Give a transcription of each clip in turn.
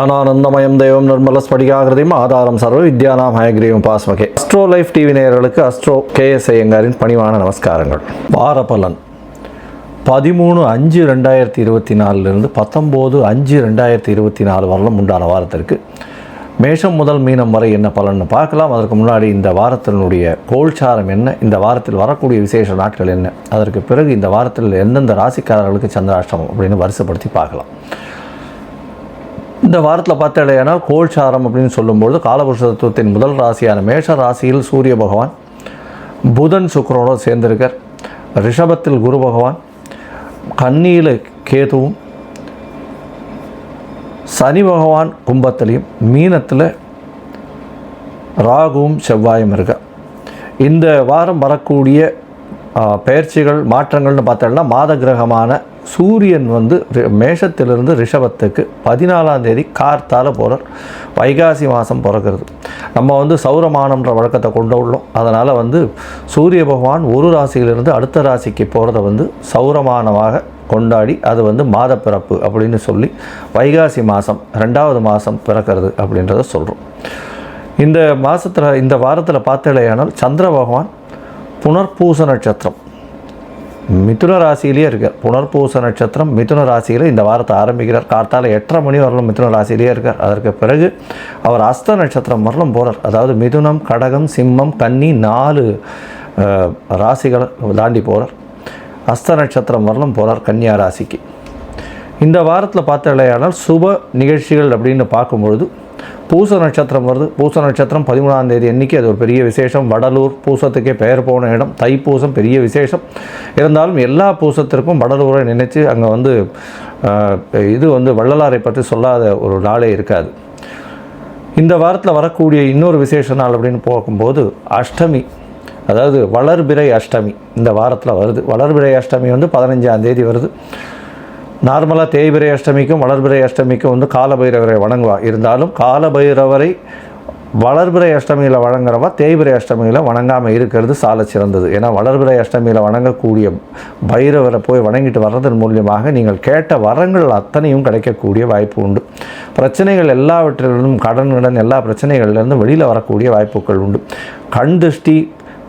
ஞானானந்தமயம் தெய்வம் நிர்மல ஸ்படிகாகிருதியும் ஆதாரம் சர்வ வித்யானாம் ஹயக்ரீவம் பாஸ்மகே. அஸ்ட்ரோ லைஃப் டிவி நேயர்களுக்கு அஸ்ட்ரோ கே எஸ் ஐயங்காரின் பணிவான நமஸ்காரங்கள். வார பலன் பதிமூணு அஞ்சு ரெண்டாயிரத்தி இருபத்தி நாலுலேருந்து பத்தொம்போது அஞ்சு ரெண்டாயிரத்தி இருபத்தி நாலு வரலும் உண்டான வாரத்திற்கு மேஷம் முதல் மீனம் வரை என்ன பலன்னு பார்க்கலாம். அதற்கு முன்னாடி இந்த வாரத்தினுடைய கோல்சாரம் என்ன? இந்த வாரத்தில் வரக்கூடிய விசேஷ நாட்கள் என்ன? அதற்கு பிறகு இந்த வாரத்தில் எந்தெந்த ராசிக்காரர்களுக்கு சந்திராஷ்டமம் அப்படின்னு வரிசைப்படுத்தி பார்க்கலாம். இந்த வாரத்தில் பார்த்தாலேயானால் கோல்சாரம் அப்படின்னு சொல்லும்பொழுது காலபுருஷ தத்துவத்தின் முதல் ராசியான மேஷ ராசியில் சூரிய பகவான் புதன் சுக்கிரனோடு சேர்ந்திருக்கார். ரிஷபத்தில் குரு பகவான் கன்னியில் கேதுவும் சனி பகவான் கும்பத்திலையும் மீனத்தில் ராகுவும் செவ்வாயும் இருக்க இந்த வாரம் வரக்கூடிய பெயர்ச்சிகள் மாற்றங்கள்னு பார்த்தோம்னா மாத கிரகமான சூரியன் வந்து மேஷத்திலிருந்து ரிஷபத்துக்கு பதினாலாம் தேதி கார்த்தால் போகிறார் வைகாசி மாதம் பிறக்கிறது. நம்ம வந்து சௌரமானம்ன்ற வழக்கத்தை கொண்டு உள்ளோம். அதனால் வந்து சூரிய பகவான் ஒரு ராசியிலிருந்து அடுத்த ராசிக்கு போகிறத வந்து சௌரமானமாக கொண்டாடி அது வந்து மாத பிறப்பு அப்படின்னு சொல்லி வைகாசி மாதம் ரெண்டாவது மாதம் பிறக்கிறது அப்படின்றத சொல்கிறோம் இந்த மாதத்தில் இந்த வாரத்தில் பார்த்தலையானால் சந்திர பகவான் புனர்பூச நட்சத்திரம். மிதுன ராசியிலேயே இருக்கார். புனர்பூச நட்சத்திரம் மிதுன ராசியில் இந்த வாரத்தை ஆரம்பிக்கிறார். கார்த்தால எட்டரை மணி வரலும் மிதுன ராசியிலேயே இருக்கார். அதற்கு பிறகு அவர் அஸ்த நட்சத்திரம் வரலும் போகிறார் அதாவது மிதுனம் கடகம் சிம்மம் கன்னி நாலு ராசிகளை தாண்டி போகிறார் அஸ்த நட்சத்திரம் வரலும் போகிறார் கன்னியா ராசிக்கு. இந்த வாரத்தில் பார்த்தாலேயானால் சுப நிகழ்ச்சிகள் அப்படின்னு பார்க்கும்பொழுது பூச நட்சத்திரம் வருது. பூச நட்சத்திரம் பதிமூணாம் தேதி அன்னைக்கு அது ஒரு பெரிய விசேஷம். வடலூர் பூசத்துக்கே பெயர் போன இடம். தைப்பூசம் பெரிய விசேஷம். இருந்தாலும் எல்லா பூசத்திற்கும் வடலூரை நினைச்சு அங்கே வந்து இது வந்து வள்ளலாரை பற்றி சொல்லாத ஒரு நாளே இருக்காது. இந்த வாரத்தில் வரக்கூடிய இன்னொரு விசேஷ நாள் அப்படின்னு பார்க்கும்போது அஷ்டமி. அதாவது வளர்பிறை அஷ்டமி இந்த வாரத்தில் வருது. வளர்பிறை அஷ்டமி வந்து பதினஞ்சாம் தேதி வருது. நார்மலாக தேய்பிரை அஷ்டமிக்கும் வளர்பிரை அஷ்டமிக்கும் வந்து காலபைரவரை வணங்குவா. இருந்தாலும் காலபைரவரை வளர்பிறை அஷ்டமியில் வணங்குறவா தேய்பிறை அஷ்டமியில் வணங்காமல் இருக்கிறது சால சிறந்தது. ஏன்னா வளர்பிறை அஷ்டமியில் வணங்கக்கூடிய பைரவரை போய் வணங்கிட்டு வர்றதன் மூலியமாக நீங்கள் கேட்ட வரங்கள் அத்தனையும் கிடைக்கக்கூடிய வாய்ப்பு உண்டு. பிரச்சனைகள் எல்லாவற்றிலிருந்தும் கடன் கடன் எல்லா பிரச்சனைகள்லேருந்தும் வெளியில் வரக்கூடிய வாய்ப்புகள் உண்டு. கண் திருஷ்டி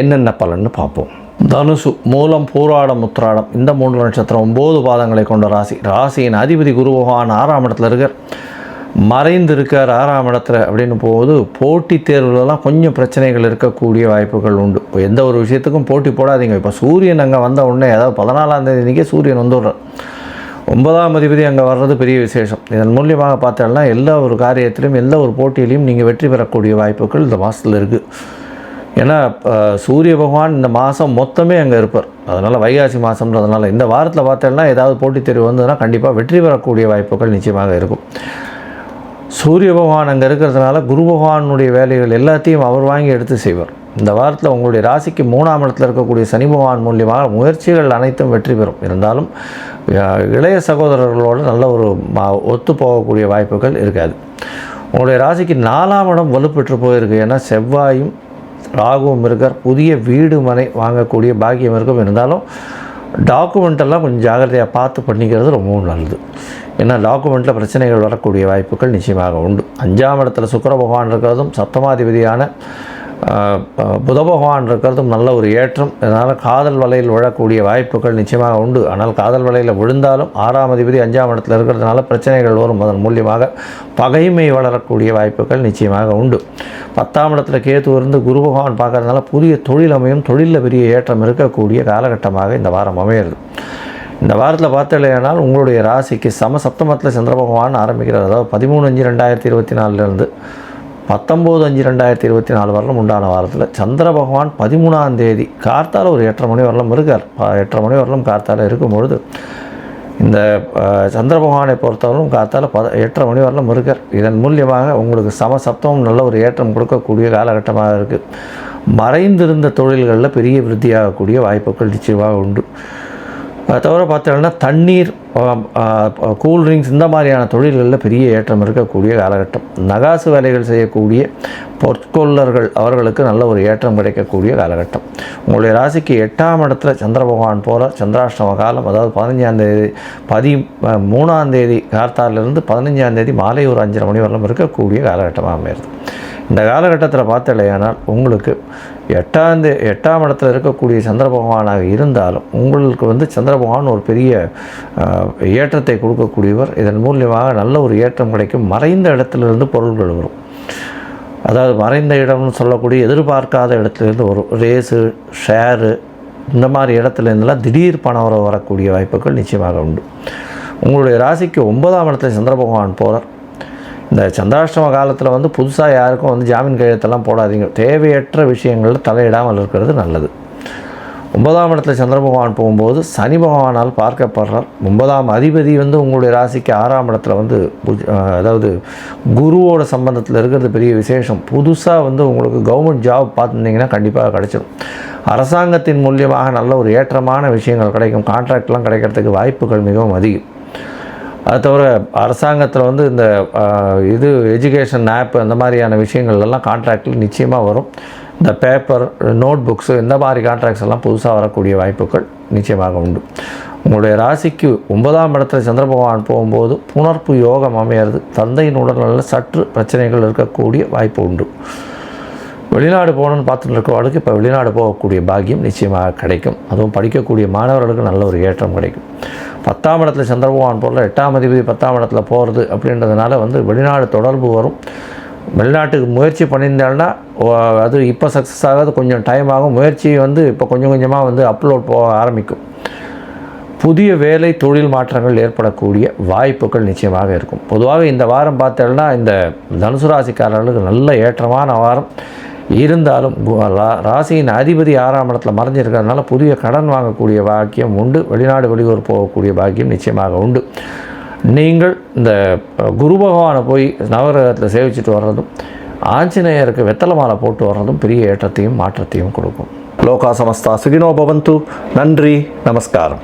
என்னென்ன பலன்னு பார்ப்போம். தனுசு மூலம் பூராடம் முத்திராடம் இந்த மூன்று நட்சத்திரம் ஒம்பது பாதங்களை கொண்ட ராசி. ராசியின் அதிபதி குரு பகவான் ஆறாம் இடத்துல இருக்கார். மறைந்து இருக்கார் ஆறாம் இடத்துல அப்படின்னு போகும்போது போட்டித் தேர்வுலலாம் கொஞ்சம் பிரச்சனைகள் இருக்கக்கூடிய வாய்ப்புகள் உண்டு. இப்போ எந்த ஒரு விஷயத்துக்கும் போட்டி போடாதீங்க. இப்போ சூரியன் அங்கே வந்த உடனே அதாவது பதினாலாம் தேதி சூரியன் வந்துடுறார். ஒன்பதாம் அதிபதி அங்கே வர்றது பெரிய விசேஷம். இதன் மூலியமாக பார்த்தோம்னா எல்லா ஒரு காரியத்திலும் எல்லா ஒரு போட்டியிலையும் நீங்கள் வெற்றி பெறக்கூடிய வாய்ப்புகள் இந்த மாதத்தில் இருக்குது ஏன்னா சூரிய பகவான் இந்த மாதம் மொத்தமே அங்கே இருப்பார். அதனால் வைகாசி மாதம்ன்றதுனால இந்த வாரத்தில் பார்த்தோம்னா ஏதாவது போட்டித் தேர்வு வந்ததுன்னா கண்டிப்பாக வெற்றி பெறக்கூடிய வாய்ப்புகள் நிச்சயமாக இருக்கும். சூரிய பகவான் அங்கே இருக்கிறதுனால குரு பகவானுடைய வேலைகள் எல்லாத்தையும் அவர் வாங்கி எடுத்து செய்வார். இந்த வாரத்தில் உங்களுடைய ராசிக்கு மூணாம் இடத்துல இருக்கக்கூடிய சனி பகவான் மூலியமாக முயற்சிகள் அனைத்தும் வெற்றி பெறும். இருந்தாலும் இளைய சகோதரர்களோடு நல்ல ஒரு ஒத்து போகக்கூடிய வாய்ப்புகள் இருக்காது. உங்களுடைய ராசிக்கு நாலாம் இடம் வலுப்பெற்று போயிருக்கு. ஏன்னா செவ்வாயும் ராகுவும் இருக்கார் புதிய வீடு மனை வாங்கக்கூடிய பாக்கியம் இருக்கும். இருந்தாலும் டாக்குமெண்ட்டெல்லாம் கொஞ்சம் ஜாகிரதையாக பார்த்து பண்ணிக்கிறது ரொம்பவும் நல்லது. ஏன்னா டாக்குமெண்ட்டில் பிரச்சனைகள் வரக்கூடிய வாய்ப்புகள் நிச்சயமாக உண்டு. அஞ்சாம் இடத்துல சுக்கர பகவான் இருக்கிறதும் சப்தமாதிபதியான புத பகவான் இருக்கிறதும் நல்ல ஒரு ஏற்றம். இதனால் காதல் வலையில் விழக்கூடிய வாய்ப்புகள் நிச்சயமாக உண்டு. ஆனால் காதல் வலையில் விழுந்தாலும் ஆறாம் அதிபதி அஞ்சாம் இடத்துல இருக்கிறதுனால பிரச்சனைகள் வரும். அதன் மூலியமாக பகைமை வளரக்கூடிய வாய்ப்புகள் நிச்சயமாக உண்டு. பத்தாம் இடத்துல கேத்து இருந்து குரு பகவான் பார்க்கறதுனால புதிய தொழில் அமையும். தொழிலில் பெரிய ஏற்றம் இருக்கக்கூடிய காலகட்டமாக இந்த வாரம் அமையிறது இந்த வாரத்தில் பார்த்தலையானால் உங்களுடைய ராசிக்கு சம சப்தமத்தில் சந்திர பகவான் ஆரம்பிக்கிறார். அதாவது பதிமூணு அஞ்சு ரெண்டாயிரத்தி இருபத்தி நாலுலேருந்து பத்தொம்போது அஞ்சு ரெண்டாயிரத்தி இருபத்தி நாலு வரலும் உண்டான வாரத்தில் சந்திர பகவான் பதிமூணாம் தேதி கார்த்தால் ஒரு எட்டரை மணி வரலும் இருக்கார். எட்டரை மணி வரலும் கார்த்தால் இருக்கும் பொழுது இந்த சந்திர பகவானை பொறுத்தவரையும் காத்தால் பத எட்டரை மணி வரலும் இருக்கார். இதன் மூலியமாக உங்களுக்கு சம சப்தமும் நல்ல ஒரு ஏற்றம் கொடுக்கக்கூடிய காலகட்டமாக இருக்குது மறைந்திருந்த தொழில்களில் பெரிய விருத்தியாகக்கூடிய வாய்ப்புகள் நிச்சயமாக உண்டு. தவிர பார்த்தோம்னா தண்ணீர் கூல் ட்ரிங்க்ஸ் இந்த மாதிரியான தொழில்களில் பெரிய ஏற்றம் இருக்கக்கூடிய காலகட்டம். நகாசு வேலைகள் செய்யக்கூடிய பொற்கொள்ளர்கள் அவர்களுக்கு நல்ல ஒரு ஏற்றம் கிடைக்கக்கூடிய காலகட்டம். உங்களுடைய ராசிக்கு எட்டாம் இடத்துல சந்திர பகவான் போகிற சந்திராஷ்டம காலம் அதாவது பதினஞ்சாம் தேதி பதி மூணாந்தேதி கார்த்தாலிருந்து பதினஞ்சாம் தேதி மாலை ஒரு அஞ்சரை மணி வரலும் இருக்கக்கூடிய காலகட்டமாக அமையிறது இந்த காலகட்டத்தில் பார்த்தலையானால் உங்களுக்கு எட்டாம் தே எட்டாம் இடத்துல இருக்கக்கூடிய சந்திர பகவானாக இருந்தாலும் உங்களுக்கு வந்து சந்திர பகவான் ஒரு பெரிய ஏற்றத்தை கொடுக்கக்கூடியவர். இதன் மூலியமாக நல்ல ஒரு ஏற்றம் கிடைக்கும். மறைந்த இடத்துலேருந்து பொருள்கள் வரும். அதாவது மறைந்த இடம்னு சொல்லக்கூடிய எதிர்பார்க்காத இடத்துலேருந்து வரும். ரேஸு ஷேரு இந்த மாதிரி இடத்துலேருந்துலாம் திடீர் பணம் வர வரக்கூடிய வாய்ப்புகள் நிச்சயமாக உண்டு. உங்களுடைய ராசிக்கு ஒன்பதாம் இடத்துல சந்திர பகவான் போகிறார் இந்த சந்திராஷ்டம காலத்தில் வந்து புதுசாக யாருக்கும் வந்து ஜாமீன் கையெழுத்தெல்லாம் போடாதீங்க. தேவையற்ற விஷயங்களில் தலையிடாமல் இருக்கிறது நல்லது. ஒன்பதாம் இடத்துல சந்திர பகவான் போகும்போது சனி பகவானால் பார்க்கப்படுறார். ஒன்பதாம் அதிபதி வந்து உங்களுடைய ராசிக்கு ஆறாம் இடத்துல வந்து அதாவது குருவோட சம்பந்தத்தில் இருக்கிறது பெரிய விசேஷம். புதுசாக வந்து உங்களுக்கு கவர்மெண்ட் ஜாப் பார்த்துருந்தீங்கன்னா கண்டிப்பாக கிடைச்சிடும் அரசாங்கத்தின் மூலியமாக நல்ல ஒரு ஏற்றமான விஷயங்கள் கிடைக்கும். கான்ட்ராக்ட்லாம் கிடைக்கிறதுக்கு வாய்ப்புகள் மிகவும் அதிகம். அது தவிர அரசாங்கத்தில் வந்து இந்த இது எஜுகேஷன் ஆப் அந்த மாதிரியான விஷயங்கள்லாம் கான்ட்ராக்டில் நிச்சயமாக வரும். இந்த பேப்பர் நோட் புக்ஸு இந்த மாதிரி கான்ட்ராக்ட்ஸ் எல்லாம் புதுசாக வரக்கூடிய வாய்ப்புகள் நிச்சயமாக உண்டு. உங்களுடைய ராசிக்கு ஒன்பதாம் இடத்துல சந்திர பகவான் போகும்போது புணர்ப்பு யோகம் அமையிறது தந்தையின் உடல்நலில் சற்று பிரச்சனைகள் இருக்கக்கூடிய வாய்ப்பு உண்டு. வெளிநாடு போகணும்னு பார்த்துட்டு இருக்கவர்களுக்கு இப்போ வெளிநாடு போகக்கூடிய பாக்கியம் நிச்சயமாக கிடைக்கும். அதுவும் படிக்கக்கூடிய மாணவர்களுக்கு நல்ல ஒரு ஏற்றம் கிடைக்கும். பத்தாம் இடத்துல சந்திரபகவான் போகிற எட்டாம் அதிபதி பத்தாம் இடத்துல போகிறது அப்படின்றதுனால வந்து வெளிநாடு தொடர்பு வரும். வெளிநாட்டுக்கு முயற்சி பண்ணியிருந்தாங்கன்னா அது இப்போ சக்ஸஸ் ஆகாது கொஞ்சம் டைம் ஆகும். முயற்சி வந்து இப்போ கொஞ்சம் கொஞ்சமாக வந்து அப்லோட் போக ஆரம்பிக்கும். புதிய வேலை தொழில் மாற்றங்கள் ஏற்படக்கூடிய வாய்ப்புகள் நிச்சயமாக இருக்கும். பொதுவாக இந்த வாரம் பார்த்தோம்னா இந்த தனுசு ராசிக்காரர்களுக்கு நல்ல ஏற்றமான வாரம். இருந்தாலும் ராசியின் அதிபதி ஆறாம் இடத்துல மறைஞ்சிருக்கிறதுனால புதிய கடன் வாங்கக்கூடிய பாக்கியம் உண்டு. வெளிநாடு வெளியூர் போகக்கூடிய பாக்கியம் நிச்சயமாக உண்டு. நீங்கள் இந்த குரு பகவானை போய் நவகிரகத்தில் சேவிச்சுட்டு வர்றதும் ஆஞ்சநேயருக்கு வெத்தலை மாலை போட்டு வர்றதும் பெரிய ஏற்றத்தையும் மாற்றத்தையும் கொடுக்கும். லோகா சமஸ்தா சுகினோ பவந்து. நன்றி நமஸ்காரம்.